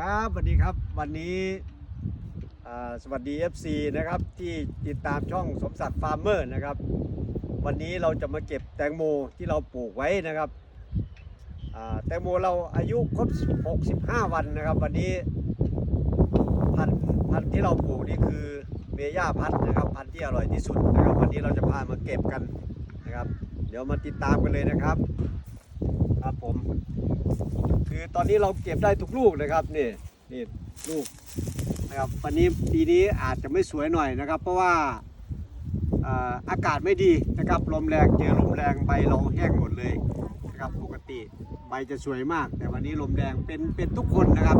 ครับสวัสดีครับวันนี้สวัสดี FC นะครับที่ติดตามช่องสมศักดิ์ฟาร์มเมอร์นะครับ วันนี้เราจะมาเก็บแตงโมที่เราปลูกไว้นะครับแตงโมเราอายุครบ 65 วันนะครับ วันนี้พันธุ์พันที่เราปลูกนี่คือเมย่าพันธุ์นะครับ พันธุ์ที่อร่อยที่สุดนะครับ วันนี้เราจะพามาเก็บกันนะครับ เดี๋ยวมาติดตามกันเลยนะครับ ครับผม คือตอนนี้เราเก็บได้ทุกลูกนะครับนี่นี่ลูกนะครับวันนี้ปีนี้อาจจะไม่สวยหน่อยนะครับ เพราะว่าอ่าอากาศไม่ดีนะครับลมแรงเจอลมแรงใบเราแห้งหมดเลยนะครับปกติใบจะสวยมาก แต่วันนี้ลมแรงเป็นเป็นทุกคนนะครับ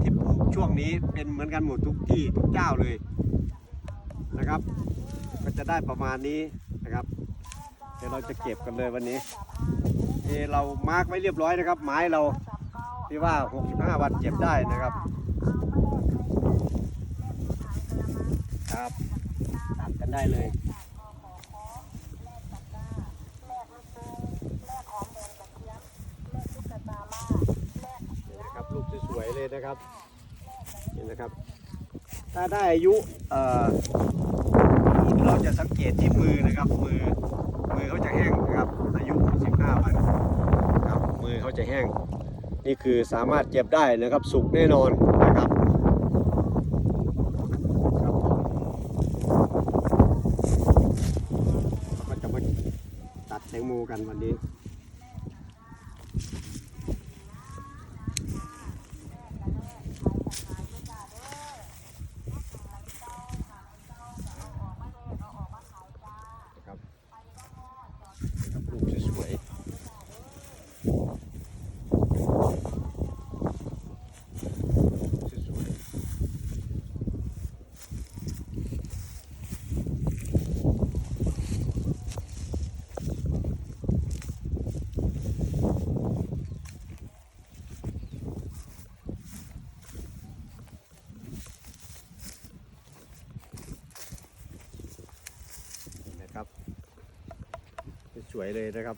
ที่ปลูกช่วงนี้เป็นเหมือนกันหมดทุกที่ทุกเจ้าเลยนะครับ ก็จะได้ประมาณนี้นะครับ เดี๋ยวเราจะเก็บกันเลยวันนี้ เออเรามาร์กไว้เรียบร้อยนะครับ ไม้เราที่ว่า 65 วันเก็บได้นะครับครับตัดกันได้เลยนี่นะครับลูกสวยๆเลยนะครับนี่นะครับ ถ้าได้อายุเอ่อเราจะสังเกตที่มือนะครับมือมือเขาจะแห้งนะครับอายุ 15 วันครับมือเขา จะแห้ง นี่คือสามารถเก็บได้นะครับสุกแน่นอนนะครับเราก็จะมาตัดแตงโมกันวันนี้ นะครับครับลูกสวยๆสวยๆนะครับ สวยเลยนะครับ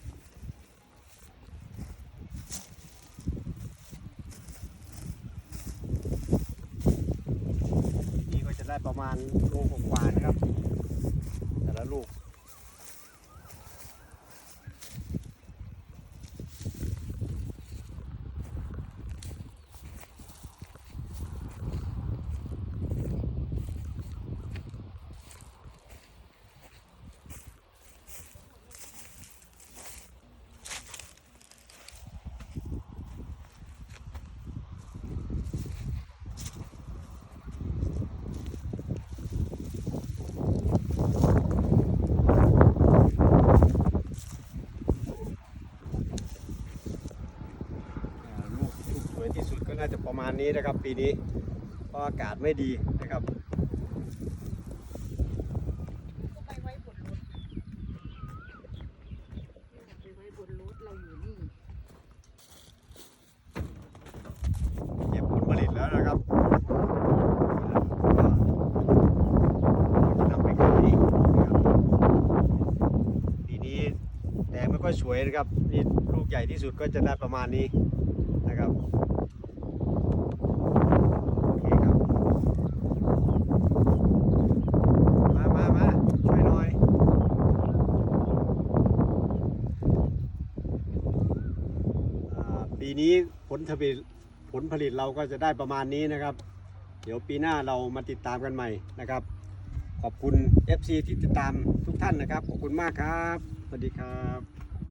นี่ก็จะได้ประมาณโลกว่านะครับ แต่ละลูก อ่าลูกลูกสวยที่สุดก็น่าจะประ มาณนี้นะครับปีนี้เพราะอากาศไม่ดีนะครับไปไว้บนรถไปไว้บนรถเราอยู่นี่เก็บผลผลิตแล้วนะครับเราจะนำไปขายนะครับปีนี้แต่ไม่ค่อยสวยนะครับนี่ลูกใหญ่ที่สุดก็จะได้ประมาณนี้นะครับโอเคครับ มามามาช่วยหน่อยอ่า ปีนี้ผลผลิตผลผลิตเราก็จะได้ประมาณนี้นะครับ เดี๋ยวปีหน้าเรามาติดตามกันใหม่นะครับ ขอบคุณ FC ที่ติดตามทุกท่านนะครับ ขอบคุณมากครับ สวัสดีครับ